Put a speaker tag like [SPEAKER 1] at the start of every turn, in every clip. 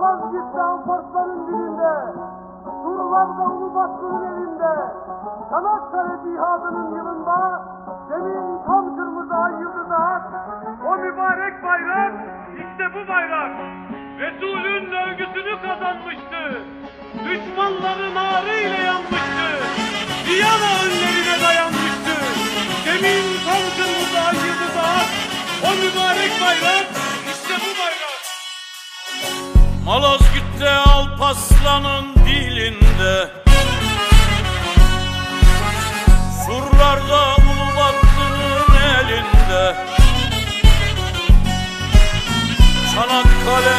[SPEAKER 1] Malazgirt'te Alparslan'ın dilinde, Surlarda Ulubatlı'nın elinde, Çanakkale cihadının yılında, demin tam kırmızı ay yıldızı.
[SPEAKER 2] O mübarek bayrak işte bu bayrak. Resulün övgüsünü kazanmıştı. Düşmanların ağrıyla yanmıştı. Viyana önlerine dayanmıştı. Demin tam kırmızı ay yıldızı. O mübarek bayrak işte bu bayrak. Malazgirt'te Alpaslan'ın dilinde. Surlarda Ulubatlı'nın elinde. Çanakkale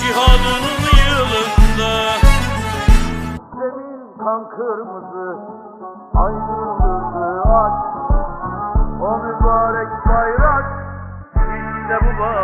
[SPEAKER 2] cihadının yılında.
[SPEAKER 1] Zemin kan kırmızı, ay yıldızı aç. O mübarek bayrak,
[SPEAKER 2] İşte bu bayrak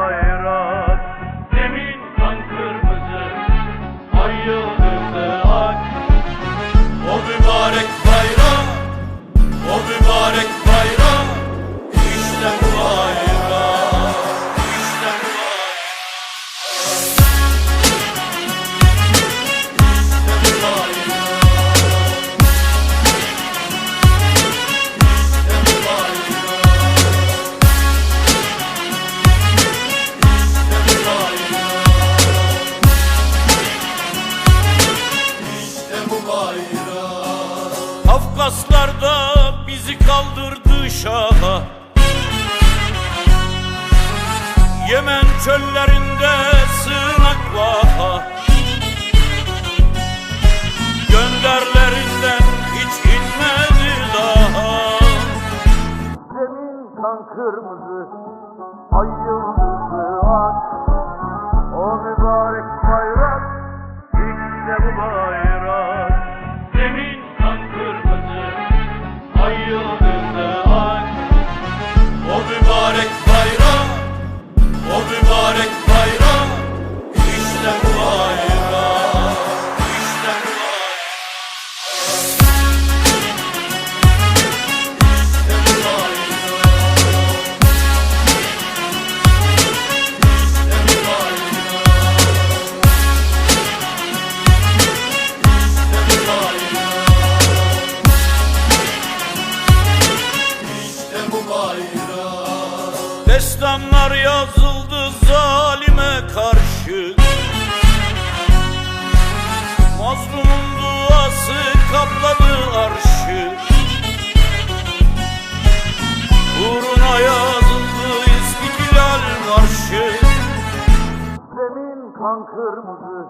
[SPEAKER 2] Yemen çöllerinde sığınak vaha. Gönderlerinden hiç inmedi daha.
[SPEAKER 1] Zemin kan kırmızı,
[SPEAKER 2] Destanlar yazıldı zalime karşı. Mazlumun duası kapladı arşı. Uğruna yazıldı İstiklal Marşı.
[SPEAKER 1] Zemin kan kırmızı,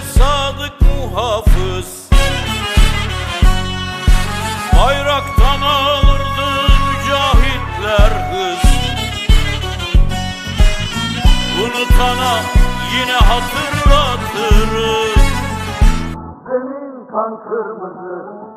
[SPEAKER 2] sadık muhafız. Bayraktan alırdı mücahitler hız. Unutana yine hatırlatırız
[SPEAKER 1] zemin kan kırmızı.